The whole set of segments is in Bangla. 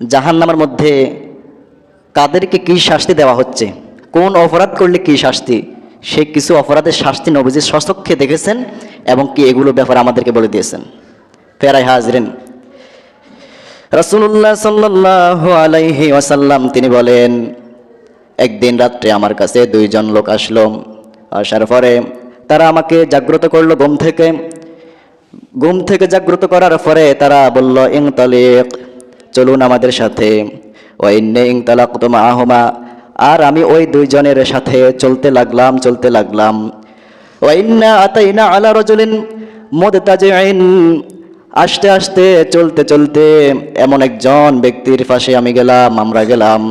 জাহান্নামের মধ্যে কাদেরকে কি শাস্তি দেওয়া হচ্ছে? কোন অপরাধ করলে কি শাস্তি? সে কিছু অপরাধের শাস্তি নবীজি সচক্ষে দেখেছেন এবং কি এগুলো ব্যাপারে আমাদেরকে বলে দিয়েছেন। ফেরাই হাজরেন রসুল্লাহ সাল্লাহ আলাইহি ওয়াসাল্লাম তিনি বলেন, একদিন রাত্রে আমার কাছে দুইজন লোক আসলো। আসার পরে তারা আমাকে জাগ্রত করল ঘুম থেকে। ঘুম থেকে জাগ্রত করার পরে তারা বলল ইং তালিক চলুন আমাদের সাথে। ওয়াইন্নে ইং তালাক তোমা আহমা আর আমি ওই দুইজনের সাথে চলতে লাগলাম চলতে লাগলাম। ওয়াইন্না আতাইনা আলা রজুলিন মুদতাজিইন আস্তে আস্তে, চলতে চলতে এমন একজন ব্যক্তির পাশে আমি গেলাম, আমরা গেলাম।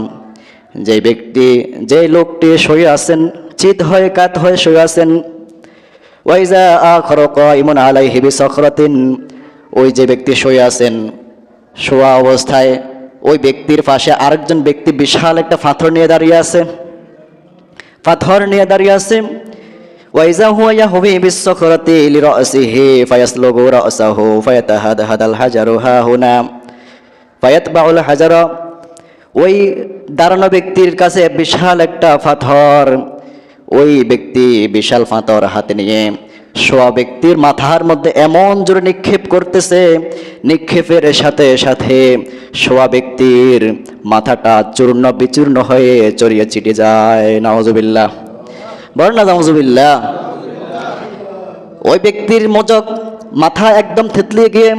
যে ব্যক্তি, যে লোকটি শুয়ে আছেন চিত হয়ে কাত হয়ে শুয়ে আছেন। ওয়াইজা আখর ইমন আলাইহি বিসখরাতিন। ওই যে ব্যক্তি শুয়ে আছেন। শোয়া অবস্থায় ওই ব্যক্তির পাশে আরেকজন ব্যক্তি বিশাল একটা পাথর নিয়ে দাঁড়িয়ে আছে। পাথর নিয়ে দাঁড়িয়ে আছে। ওয়াইজা হুয়া ইয়াহবি বিসখরাতি লিরাসিহি ফায়াসলুগু রাসাহু ফায়াতাহাদাহাদাল হাজারু হা হুনা ফায়াতবাউল হাজারা। ওই দাঁড়ানো ব্যক্তির কাছে বিশাল একটা পাথর। ওই ব্যক্তি বিশাল পাথর হাতে নিয়ে শোয়া ব্যক্তির মাথার মধ্যে এমন জোরে নিক্ষেপ করতেছে, নিক্ষেপের সাথে সাথে শোয়া ব্যক্তির মাথাটা চূর্ণ বিচূর্ণ হয়ে চড়িয়ে চিটে যায়। নওয়াজুবিল্লাহ বল না নওয়াজুবিল্লাহ ওই ব্যক্তির মজক মাথা একদম থেতলিয়ে গিয়ে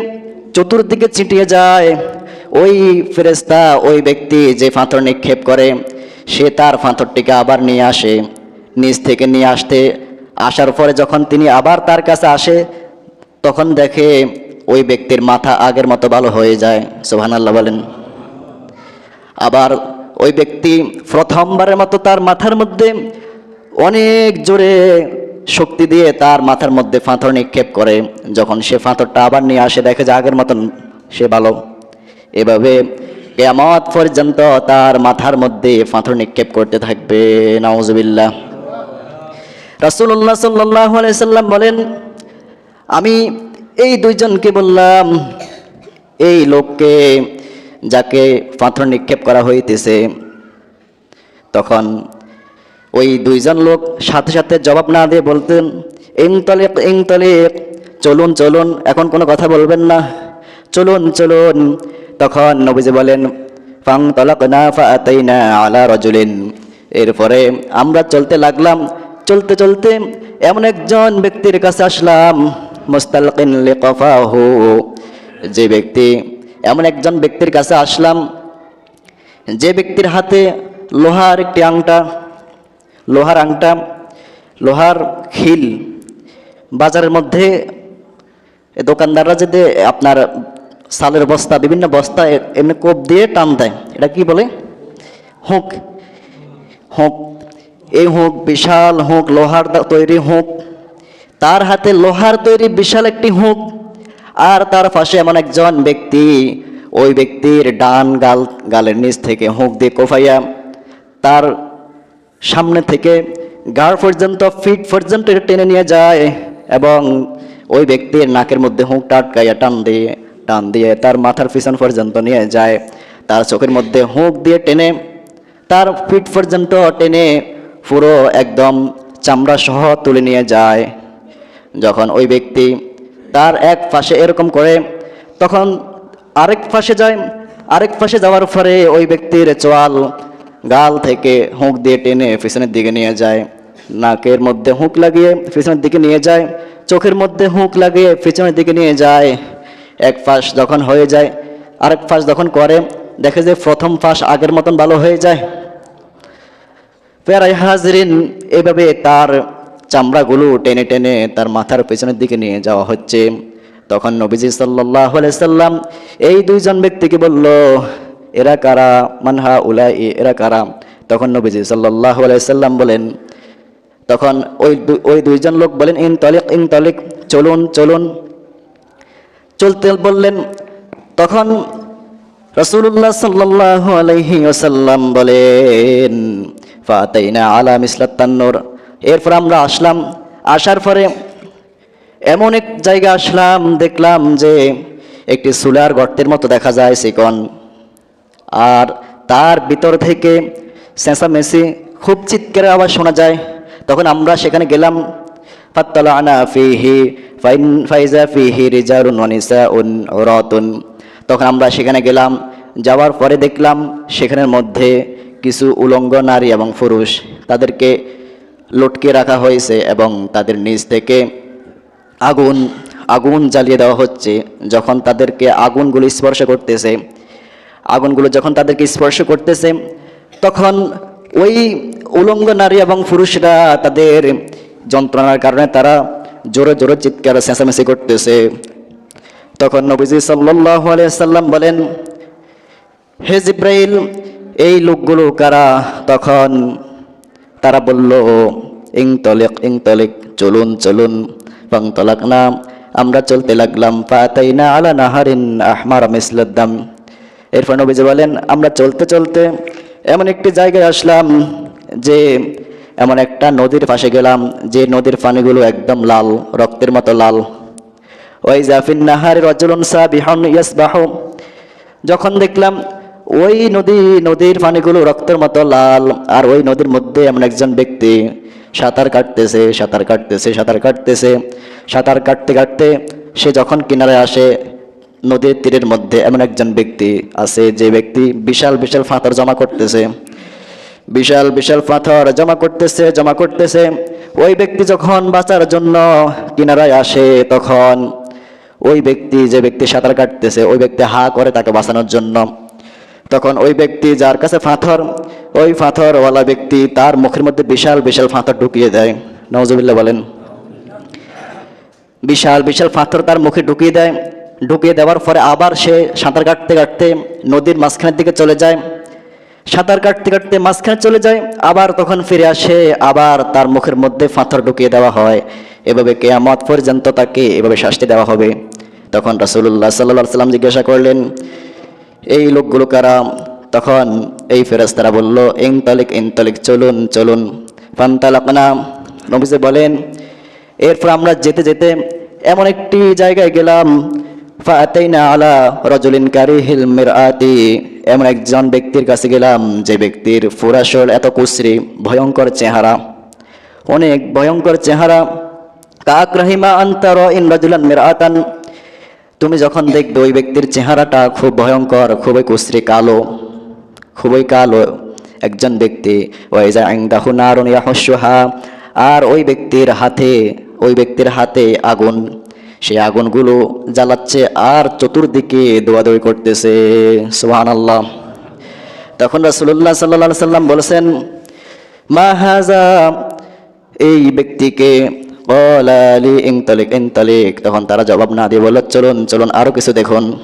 চতুর্দিকে ছিটিয়ে যায়। ওই ফেরেস্তা ওই ব্যক্তি যে ফাঁথর নিক্ষেপ করে, সে তার ফাঁথরটিকে আবার নিয়ে আসে। নিচ থেকে নিয়ে আসতে আসার পরে যখন তিনি আবার তার কাছে আসে, তখন দেখে ওই ব্যক্তির মাথা আগের মতো ভালো হয়ে যায়। সোহান আল্লাহ বলেন। আবার ওই ব্যক্তি প্রথমবারের মতো তার মাথার মধ্যে অনেক জোরে শক্তি দিয়ে তার মাথার মধ্যে ফাঁথর নিক্ষেপ করে। যখন সে ফাঁথরটা আবার নিয়ে আসে, দেখে যে আগের মতন সে ভালো। এভাবে কেয়ামত পর্যন্ত তার মাথার মধ্যে ফাঁথর নিক্ষেপ করতে থাকবে। নওয়াজবিল্লাহ রাসুল্লাহ সাল্লাহ আলাইসাল্লাম বলেন, আমি এই দুইজনকে বললাম, এই লোককে যাকে পাথর নিক্ষেপ করা হইতেছে। তখন ওই দুইজন লোক সাথে সাথে জবাব না দিয়ে বলতেন ইং তলেক ইং তলেক চলুন চলুন, এখন কোনো কথা বলবেন না। চলুন চলুন। তখন নবীজি বলেন ফাং তলাক না না আলা রজুলিন। এরপরে আমরা চলতে লাগলাম চলতে চলতে এমন একজন ব্যক্তির কাছে আসলাম, মুস্তালকিন যে ব্যক্তি, এমন একজন ব্যক্তির কাছে আসলাম, যে ব্যক্তির হাতে লোহার একটি আংটা, লোহার আংটা, লোহার খিল। বাজারের মধ্যে দোকানদাররা যদি আপনার সালের বস্তা, বিভিন্ন বস্তা এমনি কোপ দিয়ে টান দেয়, এটা কি বলে? হুঁক। হুঁক। এই হুঁক বিশাল হুঁক লোহার তৈরি হুঁক, তার হাতে লোহার তৈরি বিশাল একটি হুঁক, আর তার পাশে এমন একজন ব্যক্তি, ওই ব্যক্তির ডান গাল গালের নিচ থেকে হুঁক দিয়ে কোফাইয়া, তার সামনে থেকে গাড় পর্যন্ত, ফিট পর্যন্ত টেনে নিয়ে যায় এবং ওই ব্যক্তির নাকের মধ্যে হুঁকটা আটকাইয়া টান দিয়ে টান দিয়ে তার মাথার পিছন পর্যন্ত নিয়ে যায়। তার চোখের মধ্যে হুঁক দিয়ে টেনে, তার ফিট পর্যন্ত টেনে পুরো একদম চামড়া সহ তুলে নিয়ে যায়। যখন ওই ব্যক্তি তার এক পাশে এরকম করে, তখন আরেক পাশে যায়, আরেক পাশে যাওয়ার পরে ওই ব্যক্তির চোয়াল গাল থেকে হুঁক দিয়ে টেনে পিছনের দিকে নিয়ে যায়। নাকের মধ্যে হুঁক লাগিয়ে পিছনের দিকে নিয়ে যায়, চোখের মধ্যে হুঁক লাগিয়ে পিছনের দিকে নিয়ে যায়। এক পাশ যখন হয়ে যায়, আরেক পাশ যখন করে, দেখে যে প্রথম পাশ আগের মতন ভালো হয়ে যায়। প্যারাই হাজরিন, এভাবে তার চামড়াগুলো টেনে টেনে তার মাথার পেছনের দিকে নিয়ে যাওয়া হচ্ছে। তখন নবীজি সাল্লাহ সাল্লাম এই দুইজন ব্যক্তিকে বলল, এরা কারা? মানহা উলাই এরা কারা? তখন নবীজি সাল্লাহ সাল্লাম বলেন, তখন ওই ওই দুইজন লোক বলেন, ইন তলিক ইন তলিক, চলুন চলুন। চলতে বললেন, তখন রসুল্লাহ সাল্লাহ আলহি ওসাল্লাম বলেন ফাতাইনা আলা মিসলাত তান্নুর। এরপর আমরা আসলাম। আসার পরে এমন এক জায়গা আসলাম, দেখলাম যে একটি সুলার গর্তের মতো দেখা যায় সিকন আর তার ভিতর থেকে চেঁচামেচি খুব চিৎকারের আওয়াজ শোনা যায়। তখন আমরা সেখানে গেলাম। ফাত্তালা আনা ফিহি ফাইন ফাইজা ফিহি রিজারুন ওয়ানিসা উন রতুন তখন আমরা সেখানে গেলাম। যাওয়ার পরে দেখলাম সেখানের মধ্যে কিছু উলঙ্গ নারী এবং পুরুষ তাদেরকে লটকে রাখা হয়েছে এবং তাদের নিচ থেকে আগুন আগুন জ্বালিয়ে দেওয়া হচ্ছে। যখন তাদেরকে আগুনগুলো স্পর্শ করতেছে, আগুনগুলো যখন তাদেরকে স্পর্শ করতেছে, তখন ওই উলঙ্গ নারী এবং পুরুষরা তাদের যন্ত্রণার কারণে তারা জোরে জোরে চিৎকার, চেঁচামেচি করতেছে। তখন নবীজি সাল্লাহ আলিয়া সাল্লাম বলেন, হে জিব্রাইল এই লোকগুলো কারা? তখন তারা বলল ইং তলেক ইং তলেক চলুন চলুন পাং তলাক না, আমরা চলতে লাগলাম। ফাতাইনা আলা নাহারিন আহমার মিসলাদ্দাম এরপর নবীজি বলেন, আমরা চলতে চলতে এমন একটি জায়গায় আসলাম যে এমন একটা নদীর পাশে গেলাম, যে নদীর পানিগুলো একদম লাল, রক্তের মতো লাল। ওই জাফিন নাহারি রজলুন সাবিহন ইয়াসবাহু। যখন দেখলাম ওই নদী, নদীর পানিগুলো রক্তের মতো লাল, আর ওই নদীর মধ্যে এমন একজন ব্যক্তি সাঁতার কাটতেছে সাঁতার কাটতেছে সাঁতার কাটতেছে। সাঁতার কাটতে কাটতে সে যখন কিনারে আসে, নদীর তীরের মধ্যে এমন একজন ব্যক্তি আছে যে ব্যক্তি বিশাল বিশাল ফাঁতর জমা করতেছে। বিশাল বিশাল পাথর জমা করতেছে জমা করতেছে। ওই ব্যক্তি যখন বাঁচার জন্য কিনারায় আসে, তখন ওই ব্যক্তি, যে ব্যক্তি সাঁতার কাটতেছে, ওই ব্যক্তি হা করে তাকে বাঁচানোর জন্য তখন ওই ব্যক্তি যার কাছে পাথর ওই পাথরওয়ালা ব্যক্তি তার মুখের মধ্যে বিশাল বিশাল পাথর ঢুকিয়ে দেয়। নওজবিল্লা বলেন। বিশাল বিশাল পাথর তার মুখে ঢুকিয়ে দেয়। ঢুকিয়ে দেওয়ার পরে আবার সে সাঁতার কাটতে কাটতে নদীর মাঝখানের দিকে চলে যায়। সাঁতার কাটতে কাটতে মাঝখানে চলে যায়। আবার তখন ফিরে আসে, আবার তার মুখের মধ্যে পাথর ঢুকিয়ে দেওয়া হয়। এভাবে কেয়ামত পর্যন্ত তাকে এভাবে শাস্তি দেওয়া হবে। তখন রাসুল্লাহ সাল্লাহ সাল্লাম জিজ্ঞাসা করলেন এই লোকগুলো কারা? তখন এই ফেরেস্তারা বলল ইং তালিক, ইন তালিক, চলুন চলুন। ফান্তালাকনা নবীজি বলেন, এরপর আমরা যেতে যেতে এমন একটি জায়গায় গেলাম ফাতাইনা আলা রজলিন কারিহিল মিরআতি। এমন একজন ব্যক্তির কাছে গেলাম, যে ব্যক্তির ফুরাসল এত কুশ্রী, ভয়ঙ্কর চেহারা। অনেক ভয়ঙ্কর চেহারা। কাক রহিমা আন্তার ইন রজুলান মিরআতান? তুমি যখন দেখবে ওই ব্যক্তির চেহারাটা খুব ভয়ঙ্কর, খুবই কুশ্রী, কালো, খুবই কালো একজন ব্যক্তি। ওয়াইজা আইন্দাহু আর ওই ব্যক্তির হাতে, ওই ব্যক্তির হাতে আগুন। সেই আগুনগুলো জ্বালাচ্ছে আর চতুর্দিকে দৌড়াদৌড়ি করতেছে। সুহান আল্লাহ তখন রাসুল্লাহ সাল্লা সাল্লাম বলেছেন, মা হাজা এই ব্যক্তিকে তখন তারা জবাব না দিয়ে বলল, চলুন চলুন আরও কিছু দেখুন।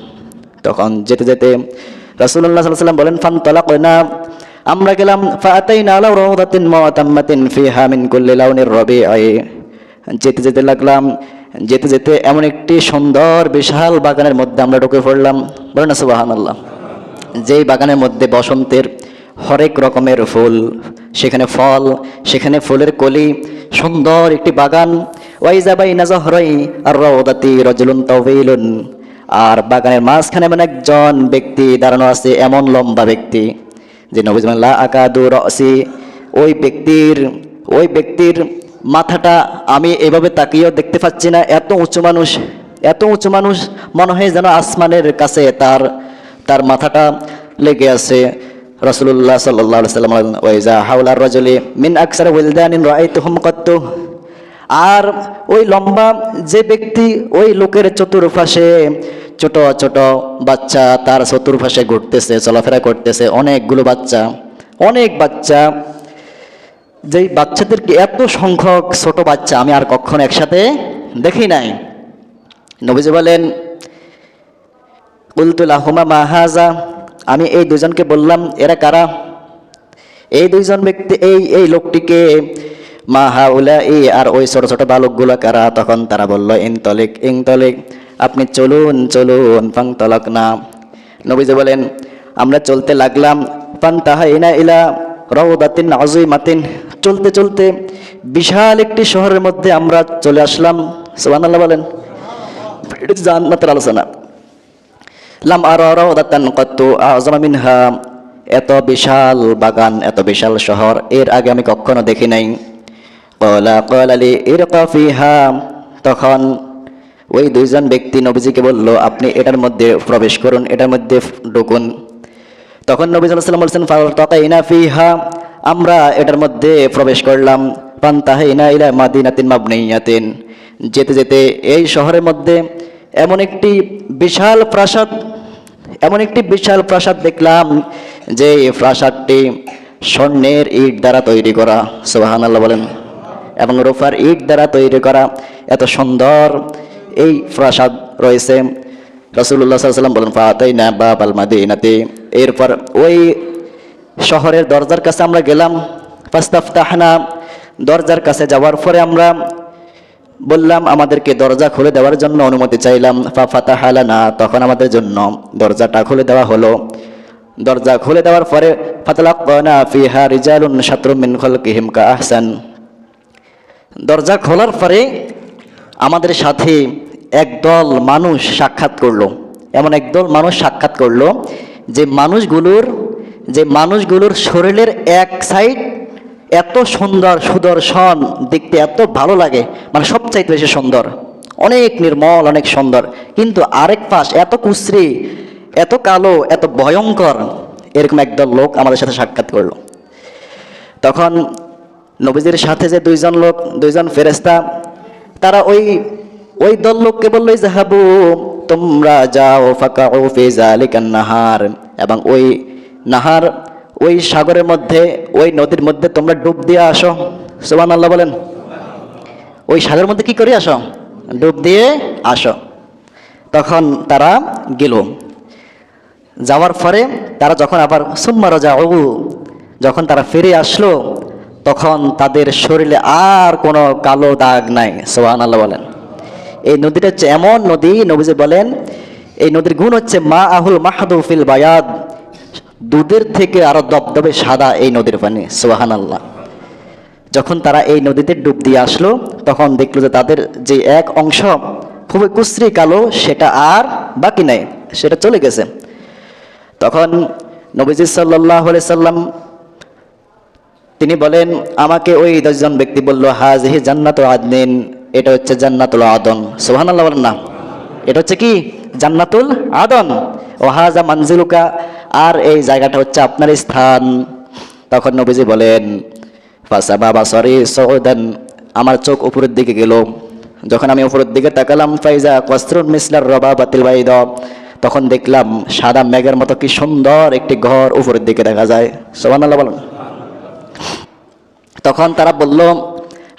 তখন যেতে যেতে রাসুল্লাহ বলেন, ফান তলাক না আমরা গেলাম ফাতাইনা আলা রাউদাতিন মুতাম্মাতিন ফিহা কুল্লি লাউনির রবিআই। যেতে যেতে লাগলাম, যেতে যেতে এমন একটি সুন্দর, বিশাল বাগানের মধ্যে আমরা ঢুকে পড়লাম। বলেন সুবহানাল্লাহ। যেই বাগানের মধ্যে বসন্তের হরেক রকমের ফুল। সেখানে ফল, সেখানে ফুলের কলি, সুন্দর একটি বাগান। ওয়াইজাবাই নাজহরাই আর রওদাতি রজুলুন তাওয়িলুন আর বাগানের মাঝখানে এমন একজন ব্যক্তি দাঁড়ানো আছে, এমন লম্বা ব্যক্তি, যে নবীজমাল্লাহ আকাদু রসি। ওই ব্যক্তির ওই ব্যক্তির মাথাটা আমি এভাবে তাকিয়েও দেখতে পাচ্ছি না। এত উঁচু মানুষ, এত উঁচু মানুষ, মনে হয় যেন আসমানের কাছে তার তার মাথাটা লেগে আছে। রসুল্লাহ সাল্লাহ সাল্লাম ওয়াইজা হাউলার রজলি মিন আকসার ওয়েলদানিন রাইতুহুম কত্তু আর ওই লম্বা যে ব্যক্তি ওই লোকের চতুর্পাশে ছোট ছোট বাচ্চা তার চতুর্পাশে ঘুরতেছে, চলাফেরা করতেছে, অনেকগুলো বাচ্চা, অনেক বাচ্চা। যেই বাচ্চাদেরকে এত সংখ্যক ছোট বাচ্চা আমি আর কখনো একসাথে দেখি নাই। নবীজি বলেন উলতুল আহমা মাহাজা আমি এই দুজনকে বললাম, এরা কারা? এই দুইজন ব্যক্তি, এই এই লোকটিকে, মা হাউলা এই আর ওই ছোট ছোট বালকগুলো কারা? তখন তারা বলল ইন তলিক ইং তলিক আপনি চলুন চলুন, ফাং তলক না। নবীজি বলেন, আমরা চলতে লাগলাম পান তাহা ইনা ইলা রওদাতিন মাতিন চলতে চলতে বিশাল একটি শহরের মধ্যে আমরা চলে আসলাম। সুবহানাল্লাহ বলেন, এটা হচ্ছে জান্নাতের আলোচনা। লাম আর রাউদাতান কত্তু আযমা মিনহা। এত বিশাল বাগান, এত বিশাল শহর, এর আগে আমি কখনো দেখি নাই। কলা কলালি ইরকা ফিহা। তখন ওই দুইজন ব্যক্তি নবীজিকে বলল, আপনি এটার মধ্যে প্রবেশ করুন, এটার মধ্যে ঢুকুন। তখন নবী সাল্লাম বলছেন, ফালতাকাইনা ফিহা। আমরা এটার মধ্যে প্রবেশ করলাম। পান্তাহাইনা ইলা মাদিনাতিন মাবনিয়াতিন। যেতে যেতে এই শহরের মধ্যে এমন একটি বিশাল প্রাসাদ এমন একটি বিশাল প্রাসাদ দেখলাম যে এই প্রাসাদটি স্বর্ণের ইট দ্বারা তৈরি করা সুবাহান আল্লাহ বলেন। এবং রোফার ইট দ্বারা তৈরি করা এত সুন্দর এই প্রাসাদ রয়েছে। রসুল্লাহ সাল্লাম বলেন ফাতাই না বাব আল মাদিনাতে। এরপর ওই শহরের দরজার কাছে আমরা গেলাম। ফাস্তাফতাহনা দরজার কাছে যাওয়ার পরে আমরা বললাম, আমাদেরকে দরজা খুলে দেওয়ার জন্য অনুমতি চাইলাম। ফা ফাতাহ না তখন আমাদের জন্য দরজাটা খুলে দেওয়া হলো। দরজা খুলে দেওয়ার পরে ফাতলাক্কানা ফিহা রিজালুন শাতরুম মিন খালকিহিম কা আহসান দরজা খোলার পরে আমাদের সাথে একদল মানুষ সাক্ষাৎ করল। এমন একদল মানুষ সাক্ষাৎ করল যে মানুষগুলোর যে মানুষগুলোর শরীরের এক সাইড এত সুন্দর সুদর্শন দেখতে এত ভালো লাগে। মানে সবচাইতে বেশি সুন্দর। অনেক নির্মল, অনেক সুন্দর। কিন্তু আরেক পাশ এত কুশ্রী, এত কালো, এত ভয়ঙ্কর, এরকম একদল লোক আমাদের সাথে সাক্ষাৎ করল। তখন নবীজির সাথে যে দুইজন লোক, দুইজন ফেরেস্তা তারা ওই ওই দল লোককে বলল জাহাবু তোমরা যাও ফাঁকা ও ফেজা আলিকান নাহার। এবং ওই নাহার ওই সাগরের মধ্যে, ওই নদীর মধ্যে তোমরা ডুব দিয়ে আসো। সুবান আল্লাহ বলেন। ওই সাগরের মধ্যে কি করে আসো? ডুব দিয়ে আসো। তখন তারা গেল। যাওয়ার পরে তারা যখন আবার সুম্মা রাজা যখন তারা ফিরে আসলো, তখন তাদের শরীরে আর কোনো কালো দাগ নাই সোহান আল্লাহ বলেন। এই নদীটা হচ্ছে এমন নদী, নবীজি বলেন, এই নদীর গুণ হচ্ছে মা আহুল মাহাদুফিল বায়াদ। দুধের থেকে আরও দবদবে সাদা এই নদীর পানি সোহান আল্লাহ যখন তারা এই নদীতে ডুব দিয়ে আসলো, তখন দেখল যে তাদের যে এক অংশ খুবই কুশ্রী কালো, সেটা আর বাকি নাই, সেটা চলে গেছে। তখন নবীজি সাল্লাহ সাল্লাম তিনি বলেন, আমাকে ওই দশজন ব্যক্তি বলল, হাজহি জান্নাতুল আদনিন, এটা হচ্ছে জান্নাতুল আদন। সোহান আল্লাহ না। এটা হচ্ছে কি? জান্নাতুল আদন। ও হাজা মানজিলুকা আর এই জায়গাটা হচ্ছে আপনার স্থান। তখন নবীজি বলেন ফাসা বাবা সরি সৌদান আমার চোখ উপরের দিকে গেল। যখন আমি উপরের দিকে তাকালাম, ফাইজা কস্ত্রুন মিসলার রবা বাতিল বাইদ, তখন দেখলাম সাদা মেঘের মতো কি সুন্দর একটি ঘর উপরের দিকে দেখা যায়। সোহান আল্লাহ বলেন। তখন তারা বলল,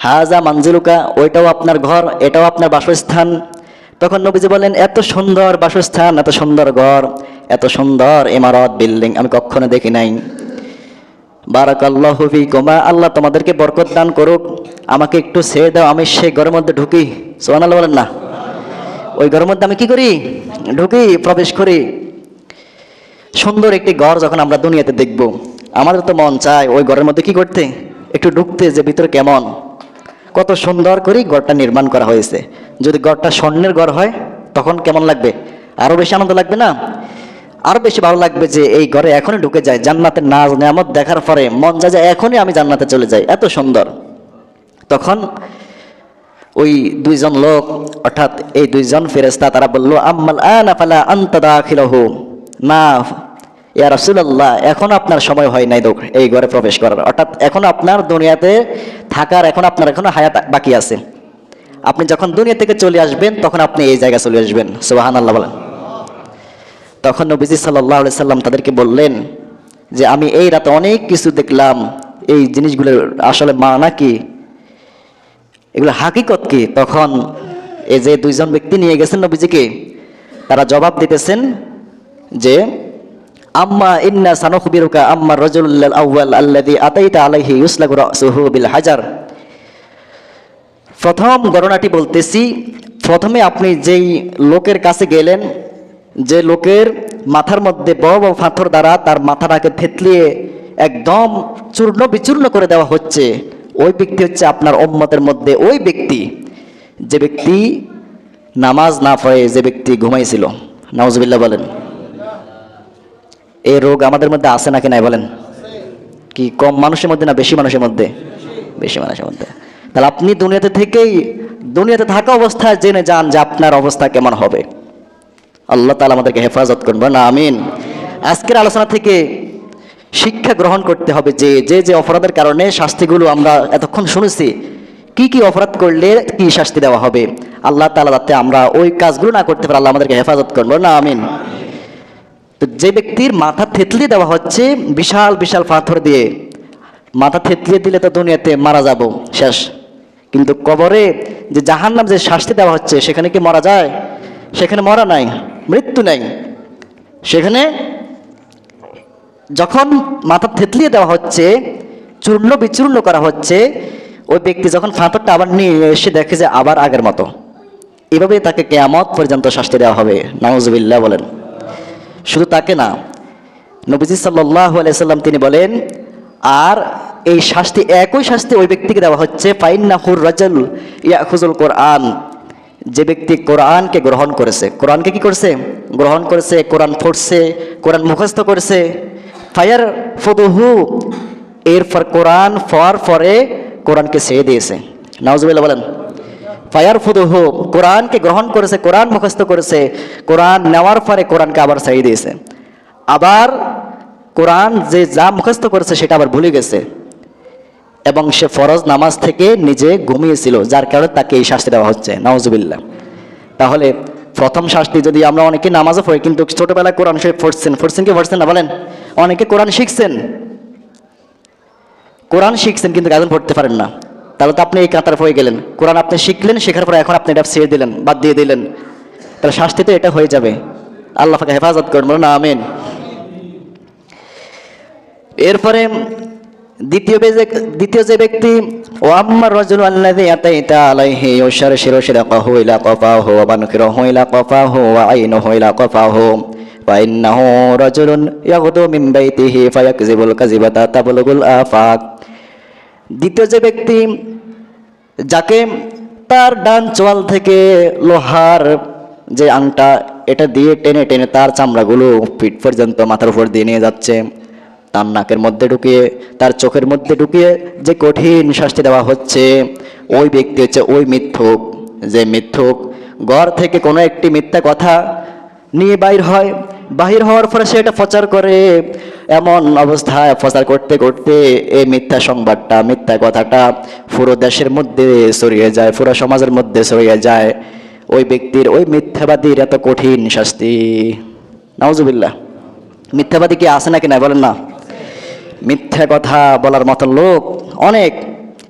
হাজা মানজিলুকা, ওইটাও আপনার ঘর, এটাও আপনার বাসস্থান। তখন নবীজি বলেন এত সুন্দর বাসস্থান, এত সুন্দর ঘর, এত সুন্দর ইমারত বিল্ডিং, আমি কখনো দেখি নাই। বারাকাল্লাহু ফিকুমা, আল্লাহ তোমাদেরকে বরকত দান করুক। আমাকে একটু ছেড়ে দাও, আমি সেই ঘরের মধ্যে ঢুকি। সোহান আল্লাহ বলেন, না, ওই ঘরের মধ্যে আমি কি করি? ঢুকি, প্রবেশ করি। সুন্দর একটি ঘর যখন আমরা দুনিয়াতে দেখব, আমাদের তো মন চায়, ওই ঘরের মধ্যে কি করতে? একটু ঢুকতে যে ভিতরে কেমন। কত সুন্দর করে ঘরটা নির্মাণ করা হয়েছে। যদি ঘরটা স্বর্ণের ঘর হয়, তখন কেমন লাগবে? আরও বেশি আনন্দ লাগবে না? আরও বেশি ভালো লাগবে যে এই ঘরে এখনই ঢুকে যায়, জান্নাতের নাজ, নেয়ামত দেখার পরে মন যা যায় এখনই আমি জান্নাতে চলে যাই। এত সুন্দর। তখন ওই দুইজন লোক, অর্থাৎ এই দুইজন ফেরেস্তা তারা বলল, আম্মাল আনা ফালা আনতা দাখিলহু। না ইয়া রাসূলুল্লাহ, এখন আপনার সময় হয় নাই এই ঘরে প্রবেশ করার। অর্থাৎ এখন আপনার দুনিয়াতে থাকার, এখন আপনার এখনও হায়াত বাকি আছে। আপনি যখন দুনিয়া থেকে চলে আসবেন, তখন আপনি এই জায়গায় চলে আসবেন। সুবাহান আল্লাহ বলেন। তখন নবীজি সাল্লাহ সাল্লাম তাদেরকে বললেন যে, আমি এই রাতে অনেক কিছু দেখলাম। এই জিনিসগুলোর আসলে মানা কি? এগুলো হাকিকত কি? তখন এই যে দুইজন ব্যক্তি নিয়ে গেছেন নবীজিকে, তারা জবাব দিতেছেন যে আম্মা ইন্না সানুখবিরুকা আম্মা রাজুলুল আউয়াল আল্লাযী আতাইতা আলাইহি ইউসলাকু রাসুহু বিল হাজার। প্রথম ঘটনাটি বলতেছি, প্রথমে আপনি যেই লোকের কাছে গেলেন, যে লোকের মাথার মধ্যে বড় বড় পাথর দ্বারা তার মাথাটাকে থেতলিয়ে একদম চূর্ণ বিচূর্ণ করে দেওয়া হচ্ছে, ওই ব্যক্তি হচ্ছে আপনার ওম্মতের মধ্যে ওই ব্যক্তি। যে ব্যক্তি নামাজ না পড়ে, যে ব্যক্তি ঘুমাইছিল। নওয়াজবিল্লাহ বলেন। এই রোগ আমাদের মধ্যে আছে নাকি নাই বলেন? কি কম মানুষের মধ্যে না বেশি মানুষের মধ্যে? বেশি মানুষের মধ্যে। তাহলে আপনি দুনিয়াতে থেকেই, দুনিয়াতে থাকা অবস্থায় জেনে যান যে আপনার অবস্থা কেমন হবে। আল্লাহ তালা আমাদেরকে হেফাজত করবেন না আমিন। আজকের আলোচনা থেকে শিক্ষা গ্রহণ করতে হবে যে যে যে অপরাধের কারণে শাস্তিগুলো আমরা এতক্ষণ শুনেছি, কি কি অপরাধ করলে কি শাস্তি দেওয়া হবে? আল্লাহ তালা যাতে আমরা ওই কাজগুলো না করতে পারি, আল্লাহ আমাদেরকে হেফাজত করব না আমিন। তো যে ব্যক্তির মাথা থেতলে দেওয়া হচ্ছে, বিশাল বিশাল পাথর দিয়ে, মাথা থেতলে দিলে তো দুনিয়াতে মারা যাব, শেষ। কিন্তু কবরে যে জাহান্নাম যে শাস্তি দেওয়া হচ্ছে, সেখানে কি মারা যায়? সেখানে মরা নাই, মৃত্যু নাই। সেখানে যখন মাথা থেতলিয়ে দেওয়া হচ্ছে, চূর্ণ বিচূর্ণ করা হচ্ছে, ওই ব্যক্তি যখন ফাঁতরটা আবার নিয়ে এসে দেখে যে আবার আগের মতো। এভাবে তাকে কেয়ামত পর্যন্ত শাস্তি দেওয়া হবে। নওয়াজবিল্লাহ বলেন। শুধু তাকে না, নবীজি সাল্লাহ আলাইসাল্লাম তিনি বলেন, আর এই শাস্তি, একই শাস্তি ওই ব্যক্তিকে দেওয়া হচ্ছে, ফাইন্নাহুর রাজাল ইয়াখুজুল কোরআন। যে ব্যক্তি কোরআনকে গ্রহণ করেছে, কোরআনকে কি করছে? গ্রহণ করেছে, কোরআন পড়ছে, কোরআন মুখস্থ করেছে। ফায়ার ফদুহু এরপর কোরআন ফর পরে কোরআনকে ছেড়ে দিয়েছে। নওয়াজবিল্লাহ বলেন ফায়ার ফুদুহু কোরআনকে গ্রহণ করেছে, কোরআন মুখস্থ করেছে, কোরআন নেওয়ার পরে কোরআনকে আবার ছাড়িয়ে দিয়েছে। আবার কোরআন যে যা মুখস্থ করেছে সেটা আবার ভুলে গেছে। এবং সে ফরজ নামাজ থেকে নিজে ঘুমিয়েছিল, যার কারণে তাকে এই শাস্তি দেওয়া হচ্ছে। নওয়াজবিল্লাহ তাহলে প্রথম শাস্তি যদি আমরা অনেকে নামাজও পড়ি, কিন্তু ছোটবেলায় কোরআন সে পড়ছেন পড়ছেন কি পড়ছেন না বলেন? অনেকে কোরআন শিখছেন। কোরআন শিখছেন, কিন্তু গাজন পড়তে পারেন না। তাহলে তো আপনি এই কাতার হয়ে গেলেন। কোরআন আপনি শিখলেন, শেখার পরে এখন আপনি এটা ছেড়ে দিলেন, বাদ দিয়ে দিলেন। তাহলে শাস্তি তো এটা হয়ে যাবে। আল্লাহ হেফাজত করবেন না আমিন। এরপরে দ্বিতীয় দ্বিতীয় যে ব্যক্তি ও আম্মার রাজুল আল্লাযী আতাইতা আলাইহি ইউশারশিরু শিরকাহু ইলা কফাহু ওয়া বানকিরাহু ইলা কফাহু ওয়া আইনুহু ইলা কফাহু ইন্নাহু রাজুলুন ইয়াগদু মিন বাইতিহি ফায়াকযিবুল কাযিবাতা তাবলুগুল আফাক। দ্বিতীয় যে ব্যক্তি যাকে তার ডান চোয়াল থেকে লোহার যে আংটা, এটা দিয়ে টেনে টেনে তার চামড়াগুলো পিঠ পর্যন্ত মাথার উপর দিয়ে নিয়ে যাচ্ছে। তার নাকের মধ্যে ঢুকিয়ে, তার চোখের মধ্যে ঢুকিয়ে যে কঠিন শাস্তি দেওয়া হচ্ছে, ওই ব্যক্তি হচ্ছে ওই মিথ্যুক। যে মিথ্যুক ঘর থেকে কোনো একটি মিথ্যা কথা নিয়ে বাইর হয়, বাহির হওয়ার পরে সেটা প্রচার করে। এমন অবস্থায় প্রচার করতে করতে এই মিথ্যা সংবাদটা, মিথ্যা কথাটা পুরো দেশের মধ্যে ছড়িয়ে যায়, পুরো সমাজের মধ্যে ছড়িয়ে যায়। ওই ব্যক্তির, ওই মিথ্যাবাদীর এত কঠিন শাস্তি। নাউজুবিল্লাহ। মিথ্যাবাদী কি আছে নাকি না বলেন না? মিথ্যা কথা বলার মতো লোক অনেক।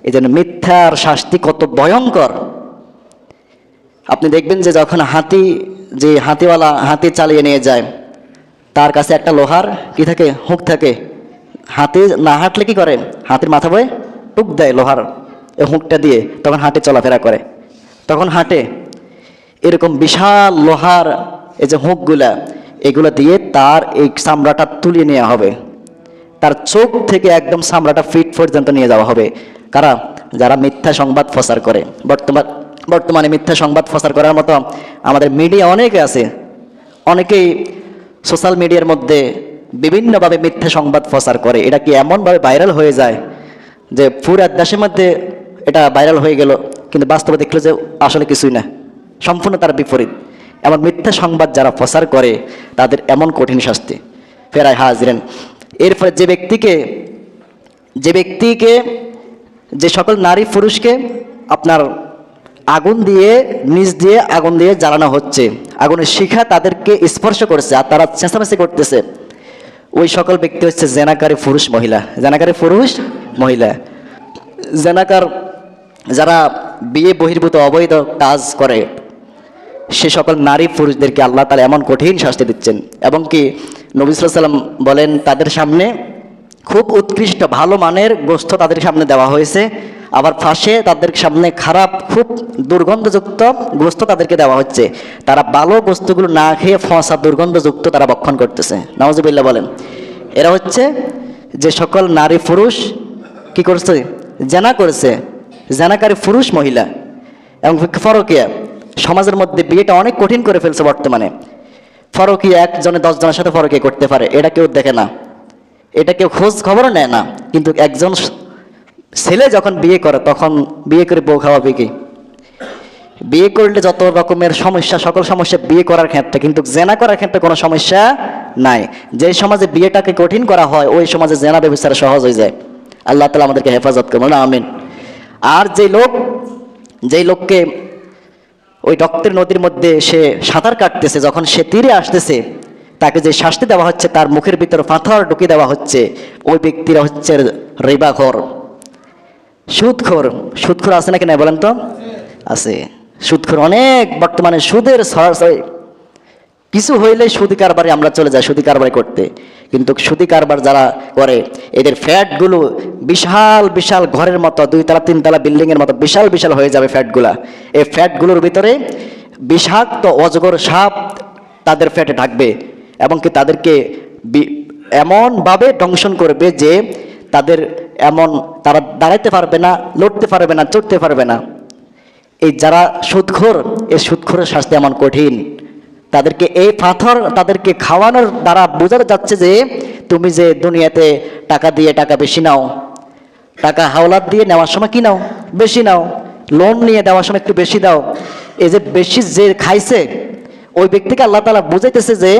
এই জন্য মিথ্যার শাস্তি কত ভয়ঙ্কর। আপনি দেখবেন যে যখন হাতি, যে হাতিওয়ালা হাতি চালিয়ে নিয়ে যায় তার কাছে একটা লোহার কি থাকে, হুক থাকে। হাতে না হাঁটলে কি করে? হাতির মাথা বয়ে টুক দেয় লোহার হুকটা দিয়ে, তখন হাঁটে, চলাফেরা করে। তখন হাঁটে। এরকম বিশাল লোহার এই যে হুকগুলা, এগুলো দিয়ে তার এই চামড়াটা তুলে নেওয়া হবে। তার চোখ থেকে একদম চামড়াটা ফিট পর্যন্ত নিয়ে যাওয়া হবে। কারা? যারা মিথ্যা সংবাদ প্রচার করে। বর্তমান, বর্তমানে মিথ্যা সংবাদ প্রচার করার মতো আমাদের মিডিয়া অনেকে আছে। অনেকেই সোশ্যাল মিডিয়ার মধ্যে বিভিন্নভাবে মিথ্যা সংবাদ প্রচার করে। এটা কি এমনভাবে ভাইরাল হয়ে যায় যে পুরা দেশের মধ্যে এটা ভাইরাল হয়ে গেল, কিন্তু বাস্তবে দেখল যে আসলে কিছুই না, সম্পূর্ণ তার বিপরীত। এমন মিথ্যা সংবাদ যারা প্রচার করে, তাদের এমন কঠিন শাস্তি। ফেরায় হাজরেন। এরপরে যে ব্যক্তিকে যে ব্যক্তিকে, যে সকল নারী পুরুষকে আপনার আগুন দিয়ে, নিচ দিয়ে আগুন দিয়ে জ্বালানো হচ্ছে। আগুনের শিখা তাদেরকে স্পর্শ করছে আর তারা চেঁচামেচি করতেছে। ওই সকল ব্যক্তি হচ্ছে জেনাকারী পুরুষ মহিলা। জেনাকারী পুরুষ মহিলা। জেনাকার যারা বিয়ে বহির্ভূত অবৈধ কাজ করে, সে সকল নারী পুরুষদেরকে আল্লাহ তালা এমন কঠিন শাস্তি দিচ্ছেন। এবং কি নবী সাল্লাম বলেন, তাদের সামনে খুব উৎকৃষ্ট ভালো মানের গোস্ত তাদের সামনে দেওয়া হয়েছে। আবার ফাঁসে তাদের সামনে খারাপ, খুব দুর্গন্ধযুক্ত গোস্ত তাদেরকে দেওয়া হচ্ছে। তারা ভালো বস্তুগুলো না খেয়ে ফসা, দুর্গন্ধযুক্ত তারা বক্ষণ করতেছে। নওয়াজবিল্লা বলেন, এরা হচ্ছে যে সকল নারী পুরুষ কি করছে? জেনা করেছে। জেনাকারী পুরুষ মহিলা এবং ফরকিয়া। সমাজের মধ্যে বিয়েটা অনেক কঠিন করে ফেলছে বর্তমানে। ফরকি একজনে দশজনের সাথে ফরকি করতে পারে, এটা কেউ দেখে না। এটা কেউ খোঁজ খবরও নেয় না, কিন্তু একজন ছেলে যখন বিয়ে করে, তখন বিয়ে করে বউ খাওয়াবে কি? বিয়ে করলে যত রকমের সমস্যা, সকল সমস্যা বিয়ে করার ক্ষেত্রে, কিন্তু জেনা করার ক্ষেত্রে কোনো সমস্যা নাই। যে সমাজে বিয়েটাকে কঠিন করা হয়, ওই সমাজে জেনা ব্যবস্থা সহজ হয়ে যায়। আল্লাহ তালা আমাদেরকে হেফাজত করবেন আমিন। আর যে লোক যেই লোককে ওই রক্তের নদীর মধ্যে সে সাঁতার কাটতেছে, যখন সে তীরে আসতেছে, তাকে যে শাস্তি দেওয়া হচ্ছে, তার মুখের ভিতরে পাথর ঢুকিয়ে দেওয়া হচ্ছে, ওই ব্যক্তিরা হচ্ছে রেবাঘর। সুদখোর সুদখোর আছে নাকি না বলেন তো? আছে। সুদখোর অনেক বর্তমানে সুদের কিছু হইলে সুদি কারবারে আমরা চলে যাই সুদি কারবার করতে। কিন্তু সুদি কারবার যারা করে, এদের ফ্যাটগুলো বিশাল বিশাল ঘরের মতো, দুইতলা, তিনতলা বিল্ডিংয়ের মতো, বিশাল বিশাল হয়ে যাবে ফ্যাটগুলা এই ফ্যাটগুলোর ভিতরে বিষাক্ত, অজগর সাপ তাদের ফ্যাটে ঢাকবে এবং কি তাদেরকে এমনভাবে দংশন করবে যে তাদের এমন, তারা দাঁড়াইতে পারবে না, লড়তে পারবে না, চড়তে পারবে না। এই যারা সুদখোর, এই সুদখোরের শাস্তি এমন কঠিন। তাদেরকে এই পাথর তাদেরকে খাওয়ানোর দ্বারা বোঝানো যাচ্ছে যে, তুমি যে দুনিয়াতে টাকা দিয়ে টাকা বেশি নাও, টাকা হাওলাত দিয়ে নেওয়ার সময় কি নাও? বেশি নাও। লোন নিয়ে দেওয়ার সময় একটু বেশি দাও। এই যে বেশি যে খাইছে, ওই ব্যক্তিকে আল্লাহ তালা বুঝাইতেছে যে,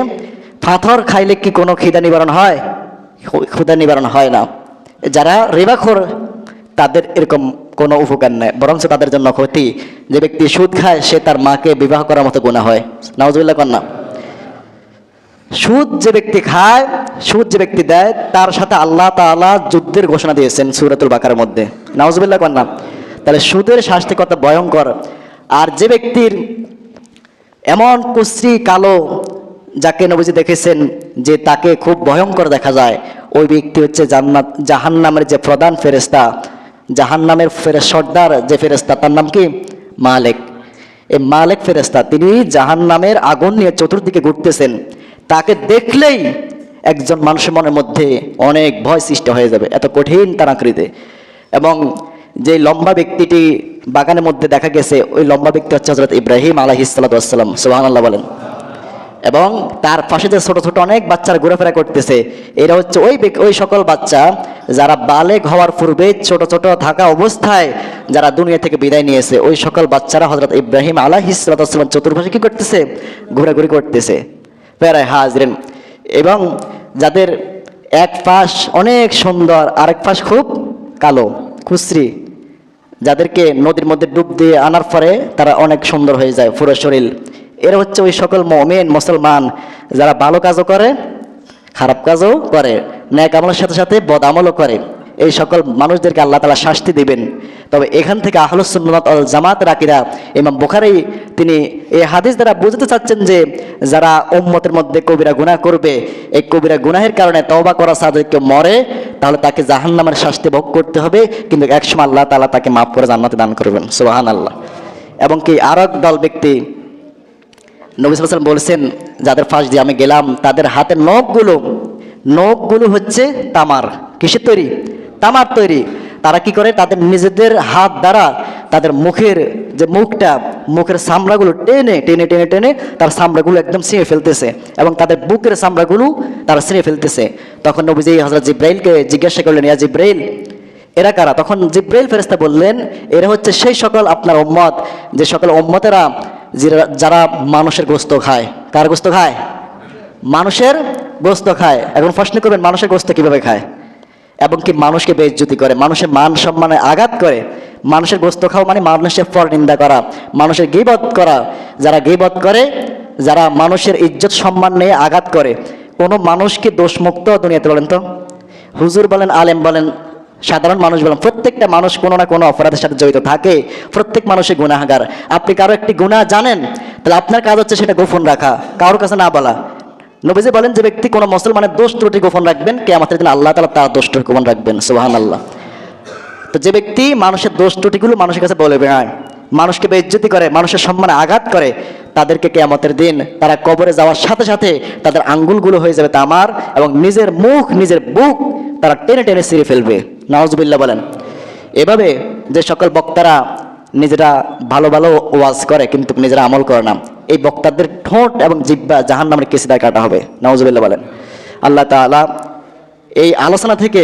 পাথর খাইলে কি কোনো খিদা নিবারণ হয়? ক্ষুদা নিবারণ হয় না। যারা রেবাখোর, তাদের এরকম কোনো উপকার নেই। বরঞ্চ তাদের জন্য ক্ষতি। যে ব্যক্তি সুদ খায়, সে তার মাকে বিবাহ করার মতো গুণা হয়। নওয়াজুল্লাহ কন্যা সুদ যে ব্যক্তি খায়, সুদ যে ব্যক্তি দেয়, তার সাথে আল্লাহ তাআলা যুদ্ধের ঘোষণা দিয়েছেন সুরাতুল বাকার মধ্যে। নওয়াজুল্লাহ কন্যা তাহলে সুদের শাস্তি কত ভয়ঙ্কর। আর যে ব্যক্তির এমন কুশ্রী, কালো যাকে নবীজি দেখেছেন যে তাকে খুব ভয়ঙ্কর দেখা যায়, ওই ব্যক্তি হচ্ছে জান্নাত, জাহান্নামের যে প্রধান ফেরেস্তা জাহান্নামের ফেরে সর্দার যে ফেরেস্তা তার নাম কি? মালেক। এই মালেক ফেরেস্তা তিনি জাহান্নামের আগুন নিয়ে চতুর্দিকে ঘুরতেছেন। তাকে দেখলেই একজন মানুষের মনের মধ্যে অনেক ভয় সৃষ্টি হয়ে যাবে, এত কঠিন তার আকৃতি। এবং যে লম্বা ব্যক্তিটি বাগানের মধ্যে দেখা গেছে, ওই লম্বা ব্যক্তি হচ্ছে হজরত ইব্রাহিম আলহিসাল্লাম সুবাহ আল্লাহ বলেন। এবং তার পাশে যে ছোট ছোট অনেক বাচ্চারা ঘোরাফেরা করতেছে, এরা হচ্ছে ওই ওই সকল বাচ্চা যারা বালেগ হওয়ার পূর্বে ছোট ছোট থাকা অবস্থায় যারা দুনিয়া থেকে বিদায় নিয়েছে, ওই সকল বাচ্চারা হজরত ইব্রাহিম আলাহ ইসলাতাম চতুর্ভাষে কি করতেছে? ঘোরাঘুরি করতেছে। প্যারায় হাজরেন। এবং যাদের এক পাশ অনেক সুন্দর, আরেক পাশ খুব কালো খুসরি যাদেরকে নদীর মধ্যে ডুব দিয়ে আনার পরে তারা অনেক সুন্দর হয়ে যায়, পুরো শরীর। এরা হচ্ছে ওই সকল মমেন, মুসলমান, যারা ভালো কাজও করে, খারাপ কাজও করে ন্যায় আমলের সাথে সাথে বদ আমলও করে। এই সকল মানুষদেরকে আল্লাহ তালা শাস্তি দিবেন। তবে এখান থেকে আহলুসুন্নত আল জামাত রাকিরা ইমাম বুখারি, তিনি এই হাদিস দ্বারা বুঝতে চাচ্ছেন যে যারা উম্মতের মধ্যে কবিরা গুনাহ করবে, এই কবিরা গুনাহের কারণে তওবা করা কেউ মরে, তাহলে তাকে জাহান্নামের শাস্তি ভোগ করতে হবে, কিন্তু একসময় আল্লাহ তাআলা তাকে মাফ করে জান্নাতে দান করবেন। সুবাহান আল্লাহ এবং কি আর এক দল ব্যক্তি নবী বলছেন, যাদের ফাঁস দিয়ে আমি গেলাম, তাদের হাতের নখগুলো নখগুলো হচ্ছে তামার। কিসের তৈরি? তামার তৈরি। তারা কি করে? তাদের নিজেদের হাত দ্বারা তাদের মুখের যে মুখটা, মুখের চামড়াগুলো টেনে টেনে টেনে টেনে তার চামড়াগুলো একদম ছিঁড়ে ফেলতেছে এবং তাদের বুকের চামড়াগুলো তারা ছিঁড়ে ফেলতেছে। তখন নবীজি হজরত জিব্রাইলকে জিজ্ঞাসা করলেন, ইয়া জিব্রাইল, এরা কারা? তখন জিব্রাইল ফেরেস্তা বললেন, এরা হচ্ছে সেই সকল আপনার উম্মত, যে সকল উম্মতেরা যারা- মানুষের গোস্ত খায়। কার গোস্ত খায়? মানুষের গোস্ত খায়। এখন প্রশ্ন করবেন, মানুষের গোস্ত কীভাবে খায়? এবং কি মানুষকে বেজ্জুতি করে? মানুষের মান সম্মানে আঘাত করে? মানুষের গোস্ত খাওয়া মানে মানুষের পর নিন্দা করা, মানুষের গিবত করা। যারা গিবত করে, যারা মানুষের ইজ্জত সম্মান নিয়ে আঘাত করে। কোনো মানুষকে দোষমুক্ত দুনিয়াতে বলেন তো? হুজুর বলেন, আলেম বলেন সাধারণ মানুষ বলেন, প্রত্যেকটা মানুষ কোনো না কোনো অপরাধের সাথে জড়িত থাকে, প্রত্যেক মানুষের গুণাহাগার আপনি কারও একটি গুণা জানেন, তাহলে আপনার কাজ হচ্ছে সেটা গোপন রাখা, কারোর কাছে না বলা। নবীজি বলেন যে ব্যক্তি কোনো মুসলমানের দোষ ত্রুটি গোপন রাখবেন কে আমাদের দিন আল্লাহ তালা তার দোষ ত্রুটি গোপন রাখবেন সোহান আল্লাহ তো যে ব্যক্তি মানুষের দোষ ত্রুটিগুলো মানুষের কাছে বলে বেড়ায়, মানুষকে বেজ্জতি করে, মানুষের সম্মানে আঘাত করে, তাদেরকে কেয়ামতের দিন তারা কবরে যাওয়ার সাথে সাথে তাদের আঙ্গুলগুলো হয়ে যাবে তামার এবং নিজের মুখ, নিজের বুক তারা টেনে টেনে ছিঁড়ে ফেলবে। নওয়াজবিল্লা বলেন, এভাবে যে সকল বক্তারা নিজেরা ভালো ভালো ওয়াজ করে কিন্তু নিজেরা আমল করে না, এই বক্তাদের ঠোঁট এবং জিব্বা জাহান নামের কেসিদায় কাটা হবে। নওয়াজবিল্লা বলেন। আল্লাহ তালা এই আলোচনা থেকে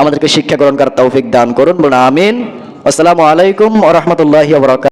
আমাদেরকে শিক্ষা গ্রহণ করার তৌফিক দান করুন। বলুন, আমিন। আসসালামু আলাইকুম ওয়া রাহমাতুল্লাহি